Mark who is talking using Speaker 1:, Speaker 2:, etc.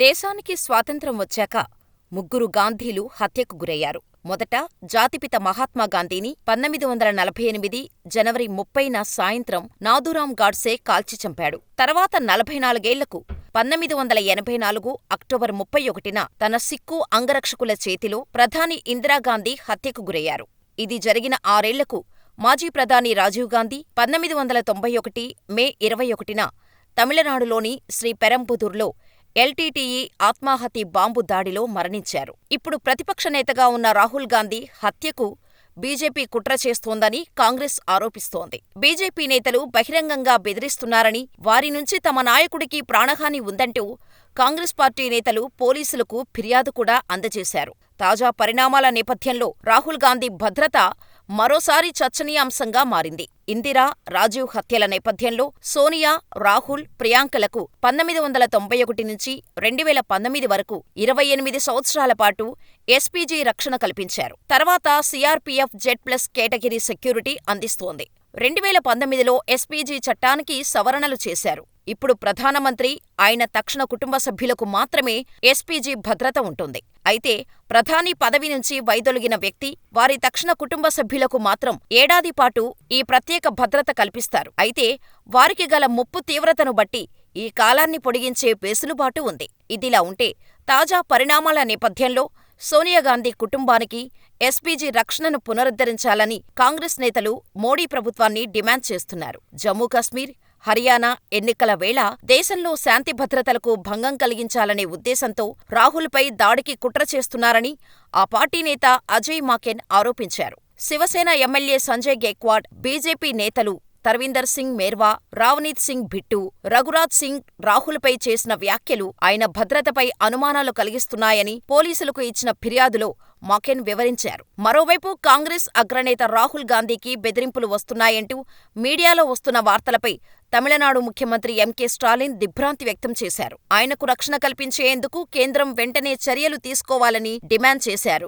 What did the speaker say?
Speaker 1: దేశానికి స్వాతంత్ర్యం వచ్చాక ముగ్గురు గాంధీలు హత్యకు గురయ్యారు. మొదట జాతిపిత మహాత్మాగాంధీని పంతొమ్మిది వందల నలభై ఎనిమిది జనవరి ముప్పైన సాయంత్రం నాథూరాం గాడ్సే కాల్చి చంపాడు. తర్వాత నలభై నాలుగేళ్ళకు పంతొమ్మిది వందల ఎనభై నాలుగు అక్టోబర్ ముప్పై ఒకటిన తన సిక్కు అంగరక్షకుల చేతిలో ప్రధాని ఇందిరాగాంధీ హత్యకు గురయ్యారు. ఇది జరిగిన ఆరేళ్ళకు మాజీ ప్రధాని రాజీవ్ గాంధీ పంతొమ్మిది వందల తొంభై ఒకటి మే ఇరవై ఒకటిన తమిళనాడులోని శ్రీ శ్రీపెరంబుదూర్లో ఎల్టీటీఈ ఆత్మాహతి బాంబు దాడిలో మరణించారు. ఇప్పుడు ప్రతిపక్ష నేతగా ఉన్న రాహుల్ గాంధీ హత్యకు బీజేపీ కుట్ర చేస్తోందని కాంగ్రెస్ ఆరోపిస్తోంది. బీజేపీ నేతలు బహిరంగంగా బెదిరిస్తున్నారని, వారి నుంచి తమ నాయకుడికి ప్రాణహాని ఉందంటూ కాంగ్రెస్ పార్టీ నేతలు పోలీసులకు ఫిర్యాదు కూడా అందజేశారు. తాజా పరిణామాల నేపథ్యంలో రాహుల్ గాంధీ భద్రత మరోసారి చర్చనీయాంశంగా మారింది. ఇందిరా రాజీవ్ హత్యల నేపథ్యంలో సోనియా, రాహుల్, ప్రియాంకలకు పంతొమ్మిది వందల తొంభై ఒకటి నుంచి రెండువేల పంతొమ్మిది వరకు ఇరవై ఎనిమిది సంవత్సరాల పాటు ఎస్పీజీ రక్షణ కల్పించారు. తర్వాత CRPF Z plus category security అందిస్తోంది. రెండువేల పంతొమ్మిదిలో ఎస్పీజీ చట్టానికి సవరణలు చేశారు. ఇప్పుడు ప్రధానమంత్రి, ఆయన తక్షణ కుటుంబ సభ్యులకు మాత్రమే ఎస్పీజీ భద్రత ఉంటుంది. అయితే ప్రధాని పదవి నుంచి వైదొలిగిన వ్యక్తి, వారి తక్షణ కుటుంబ సభ్యులకు మాత్రం ఏడాది పాటు ఈ ప్రత్యేక భద్రత కల్పిస్తారు. అయితే వారికి గల ముప్పు తీవ్రతను బట్టి ఈ కాలాన్ని పొడిగించే వెసులుబాటు ఉంది. ఇదిలా ఉంటే తాజా పరిణామాల నేపథ్యంలో సోనియాగాంధీ కుటుంబానికి ఎస్పీజీ రక్షణను పునరుద్ధరించాలని కాంగ్రెస్ నేతలు మోడీ ప్రభుత్వాన్ని డిమాండ్ చేస్తున్నారు. జమ్మూకాశ్మీర్ హర్యానా ఎన్నికల వేళ దేశంలో శాంతి భద్రతలకు భంగం కలిగించాలనే ఉద్దేశంతో రాహుల్పై దాడికి కుట్ర చేస్తున్నారని ఆ పార్టీ నేత అజయ్ మాకెన్ ఆరోపించారు. శివసేన ఎమ్మెల్యే సంజయ్ గైక్వాడ్, బీజేపీ నేతలు తర్వీందర్ సింగ్ మేర్వా, రావనీత్ సింగ్ భిట్టు, రఘురాజ్ సింగ్ రాహుల్పై చేసిన వ్యాఖ్యలు ఆయన భద్రతపై అనుమానాలు కలిగిస్తున్నాయని పోలీసులకు ఇచ్చిన ఫిర్యాదులో మాకెన్ వివరించారు. మరోవైపు కాంగ్రెస్ అగ్రనేత రాహుల్ గాంధీకి బెదిరింపులు వస్తున్నాయంటూ మీడియాలో వస్తున్న వార్తలపై తమిళనాడు ముఖ్యమంత్రి ఎంకే స్టాలిన్ దిగ్భ్రాంతి వ్యక్తం చేశారు. ఆయనకు రక్షణ కల్పించేందుకు కేంద్రం వెంటనే చర్యలు తీసుకోవాలని డిమాండ్ చేశారు.